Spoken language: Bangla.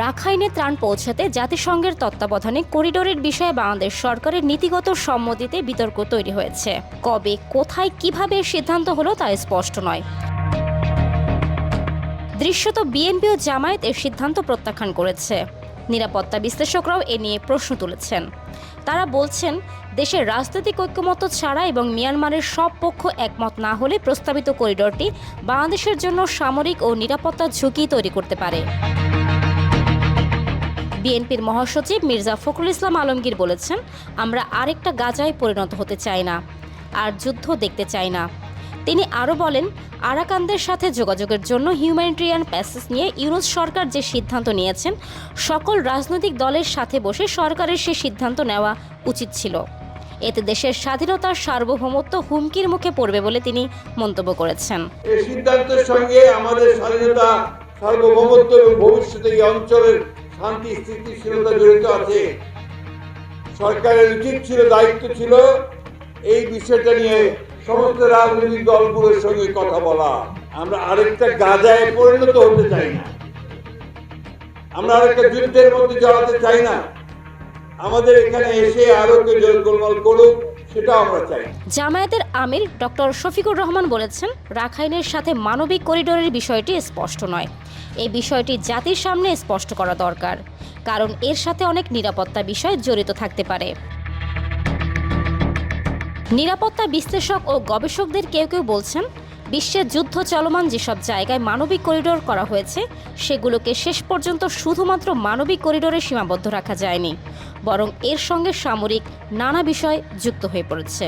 রাখাইনে ত্রাণ পৌঁছাতে জাতিসংঘের তত্ত্বাবধানে করিডোরের বিষয়ে বাংলাদেশ সরকারের নীতিগত সম্মতিতে বিতর্ক তৈরি হয়েছে। কবে, কোথায়, কীভাবে সিদ্ধান্ত হলো তা স্পষ্ট নয়। দৃশ্যত বিএনপি ও জামায়াত এর সিদ্ধান্ত প্রত্যাখ্যান করেছে। নিরাপত্তা বিশ্লেষকরাও এ নিয়ে প্রশ্ন তুলেছেন। তারা বলছেন, দেশের রাজনৈতিক ঐক্যমত্য ছাড়া এবং মিয়ানমারের সব পক্ষ একমত না হলে প্রস্তাবিত করিডোরটি বাংলাদেশের জন্য সামরিক ও নিরাপত্তা ঝুঁকি তৈরি করতে পারে। বিএনপির মহাসচিব মির্জা ফখরুল ইসলাম আলমগীর বলেছেন, আমরা আরেকটা গাজায় পরিণত হতে চাই না, আর যুদ্ধ দেখতে চাই না। তিনি আরও বলেন, আরাকানদের সাথে যোগাযোগের জন্য হিউম্যানিটেরিয়ান প্যাসেজ নিয়ে ইউরোজ সরকার যে সিদ্ধান্ত নিয়েছেন, সকল রাজনৈতিক দলের সাথে বসে সরকারের সে সিদ্ধান্ত নেওয়া উচিত ছিল। এতে দেশের স্বাধীনতার সার্বভৌমত্ব হুমকির মুখে পড়বে বলে তিনি মন্তব্য করেছেন। সিদ্ধান্তের সঙ্গে আমাদের স্বাধীনতা, সার্বভৌমত্ব এবং ভবিষ্যতে এই অঞ্চলের শান্তি, স্থিতিশীলতা জড়িত আছে। সরকারের উচিত ছিল, দায়িত্ব ছিল এই বিষয়টা নিয়ে সমস্ত রাজনৈতিক দলগুলোর সঙ্গে কথা বলা। আমরা আরেকটা গাজায় পরিণত হতে চাই না। আমরা আরেকটা যুদ্ধের মধ্যে জড়াতে চাই না। আমাদের এখানে এসে আরও কেউ গোলমাল করুক, সেটাও আমরা চাই। জামায়াতের আমির ডক্টর শফিকুর রহমান বলেছেন, রাখাইনের সাথে মানবিক করিডোরের বিষয়টি স্পষ্ট নয়। এই বিষয়টি জাতির সামনে স্পষ্ট করা দরকার, কারণ এর সাথে অনেক নিরাপত্তা বিষয় জড়িত থাকতে পারে। নিরাপত্তা বিশ্লেষক ও গবেষকদের কেউ কেউ বলছেন বিশ্বের যুদ্ধ চলমান যেসব জায়গায় মানবিক করিডোর করা হয়েছে, সেগুলোকে শেষ পর্যন্ত শুধুমাত্র মানবিক করিডোরে সীমাবদ্ধ রাখা যায়নি, বরং এর সঙ্গে সামরিক নানা বিষয় যুক্ত হয়ে পড়েছে।